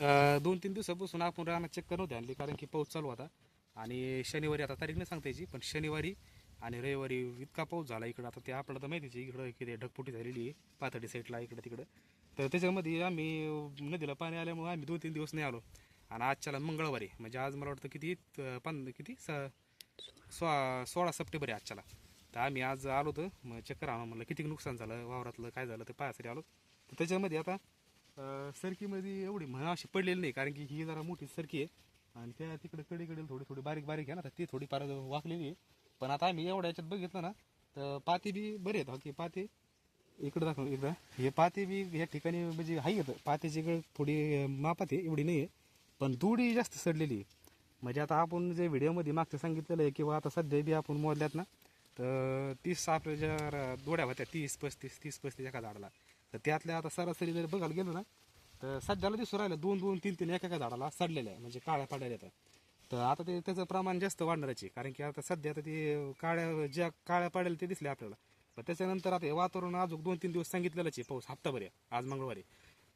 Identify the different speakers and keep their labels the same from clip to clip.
Speaker 1: दोन तीन दिवसापासून आपण रानात चक्कर नव्हती आणली कारण की पाऊस चालू होता. आणि शनिवारी आता तारीख नाही सांगता यायची पण शनिवारी आणि रविवारी इतका पाऊस झाला इकडं. आता ते आपल्याला तर माहितीच आहे इकडं किती ढगपुटी झालेली आहे पातळी साईडला इकडं तिकडं. तर त्याच्यामध्ये आम्ही नदीला पाणी आल्यामुळे आम्ही दोन तीन दिवस नाही आलो. आणि आजच्याला मंगळवारी म्हणजे आज मला वाटतं किती अं, किती? स सोळा सोळा सप्टेंबर आहे आजच्याला. तर आम्ही आज आलो तर मग चक्कर आणून म्हणलं किती नुकसान झालं वावरातलं काय झालं ते पायासाठी आलो. तर त्याच्यामध्ये आता सरकीमध्ये एवढी म्हणा अशी पडलेली नाही कारण की ही जरा मोठी सरकी आहे. आणि त्या तिकडे कडेकडे थोडी थोडी बारीक बारीक आहे ना तर ती थोडी फार वाकलेली आहे. पण आता आम्ही एवढ्या याच्यात बघितलं ना तर पाती बी बरे आहेत. की पाते इकडं दाखव एकदा. हे पाते बी या ठिकाणी म्हणजे हाई येतं पात्याची इकडे थोडी मापात आहे एवढी नाही आहे. पण दुडी जास्त सडलेली आहे. म्हणजे आता आपण जे व्हिडिओमध्ये मागचं सांगितलेलं आहे किंवा आता सध्या बी आपण मोजल्यात ना तर तीस आपल्या ज्या दोड्या होत्या तीस पस्तीस तीस पस्तीस एका झाडाला. तर त्यातल्या आता सरासरी जर बघायला गेलो ना तर सध्याला दिसून राहिलं दोन दोन तीन तीन एका एका झाडाला सडलेल्या आहे म्हणजे काळ्या पाड्या येतात तर आता ते त्याचं प्रमाण जास्त वाढणारच आहे कारण की आता सध्या आता ते काळ्या ज्या काळ्या पाड्याला ते दिसले आपल्याला. पण त्याच्यानंतर आता हे वातावरण अजून दोन तीन दिवस सांगितलेलंच आहे पाऊस हप्ताभर आहे आज मंगळवारी.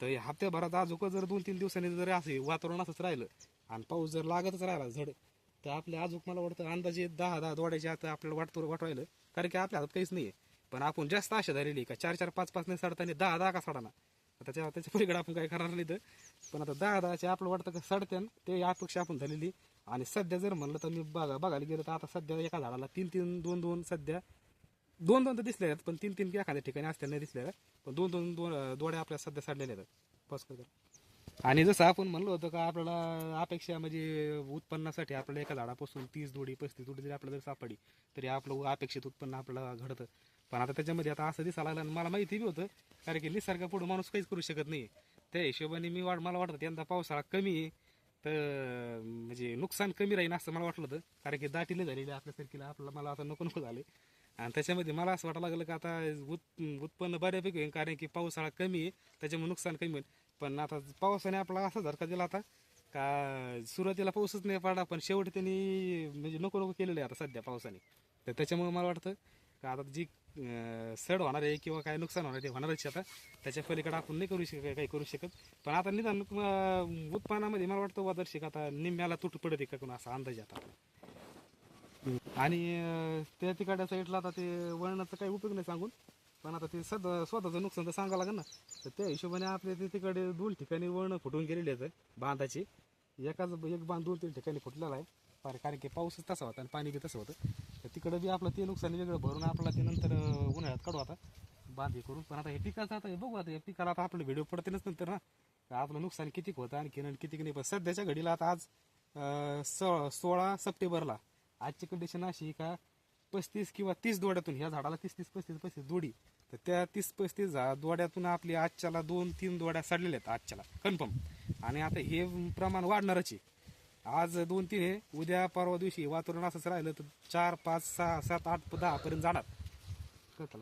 Speaker 1: तर हे हप्त्याभरात अजून जर दोन तीन दिवसांनी जर असे वातावरण असंच राहिलं आणि पाऊस जर लागतच राहिला झड तर आपल्या अजून मला वाटतं अंदाजे दहा दहा दोड्याचे आता आपल्याला वाटतो वाटवायला कारण की आपल्या हातात काहीच नाही आहे पण आपण जास्त आशा धरलेली का? चार चार पाच पाच नाही सडताना दहा दहा का सडाना? त्याच्या त्याच्या पलीकडे आपण काही करणार नाही तर पण आता दहा दहाचे आपलं वाटतं का सडत्यान ते अपेक्षा आपण झालेली आणि सध्या जर म्हणलं तर मी बघा बघायला गेलं तर आता सध्या एका झाडाला तीन तीन दोन दोन सध्या दोन दोन तर दिसले आहेत पण तीन तीन एखाद्या ठिकाणी असत्या नाही दिसल्या आहेत. पण दोन दोन दोन दोड्या आपल्या सध्या सडलेल्या आहेत. पस्कर आणि जसं आपण म्हणलो होतं का आपल्याला अपेक्षा म्हणजे उत्पन्नासाठी आपल्याला एका झाडापासून तीस दोडी पस्तीस दोडी जरी आपल्याला जर सापडली तरी आपलं अपेक्षित उत्पन्न आपल्याला घडतं. पण आता त्याच्यामध्ये आता असं दिसायला लागलं आणि मला माहिती बी होतं कारण की निसर्गापुढे माणूस काहीच करू शकत नाही त्या हिशोबाने मी वाट मला वाटतं यंदा पावसाळा कमी आहे तर म्हणजे नुकसान कमी राहील असं मला वाटलं होतं कारण की दाटीले झालेली आपल्या सरकीला आपल्याला मला आता नको नको झाले आणि त्याच्यामध्ये मला असं वाटायला लागलं की आता उत् उत्पन्न बऱ्यापैकी होईल कारण की पावसाळा कमी आहे त्याच्यामुळे नुकसान कमी होईल. पण आता पावसाने आपला असा झरका दिला आता का सुरुवातीला पाऊसच नाही पडला पण शेवटी त्यांनी म्हणजे नको नको केलेलं आहे आता सध्या पावसाने. तर त्याच्यामुळे मला वाटतं का आता जी सड होणार आहे किंवा काय नुकसान होणार आहे ते होणारच आता. त्याच्या पलीकडे आपण नाही करू शकत काही करू शकत. पण आता निदान उत्पन्नामध्ये मला वाटतं वादर्शिक आता निम्म्याला तुट पडत का कोण असा अंदाज आता. आणि त्या तिकडच्या साईडला आता ते वळणाचा काही उपयोग नाही सांगून. पण आता ते सध्या स्वतःचं नुकसान तर सांगावं लागेल ना. तर त्या हिशोबाने आपले ते तिकडे दोन ठिकाणी वळणं फुटून गेलेले आहेत बांधाची. एकाच एक बांध दोन तीन ठिकाणी फुटलेला आहे. फार कारण की पाऊसच तसा होता आणि पाणी बी तसं होतं. तर तिकडं बी आपलं ते नुकसान वेगळं भरून आपला ते नंतर उन्हाळ्यात काढू आता बांध हे करून. पण आता हे पिकाचं आता हे बघू आता या पिकाला आता आपलं व्हिडिओ पडतीलच नंतर ना. आपलं नुकसान किती होतं आणखी आणि किती नाही. पण सध्याच्या घडीला आता आज सोळा सप्टेंबरला आजची कंडिशन अशी का पस्तीस किंवा तीस दोड्यातून ह्या झाडाला तीस तीस पस्तीस पस्तीस दोडी. तर त्या तीस पस्तीस दोड्यातून आपली आजच्याला दोन तीन दोड्या सडलेल्या आहेत आजच्याला कन्फर्म. आणि आता हे प्रमाण वाढणारच आहे. आज दोन तीन हे उद्या परवा दिवशी वातावरण असंच राहिलं तर चार पाच सहा सात आठ दहा पर्यंत जाणार. कळतं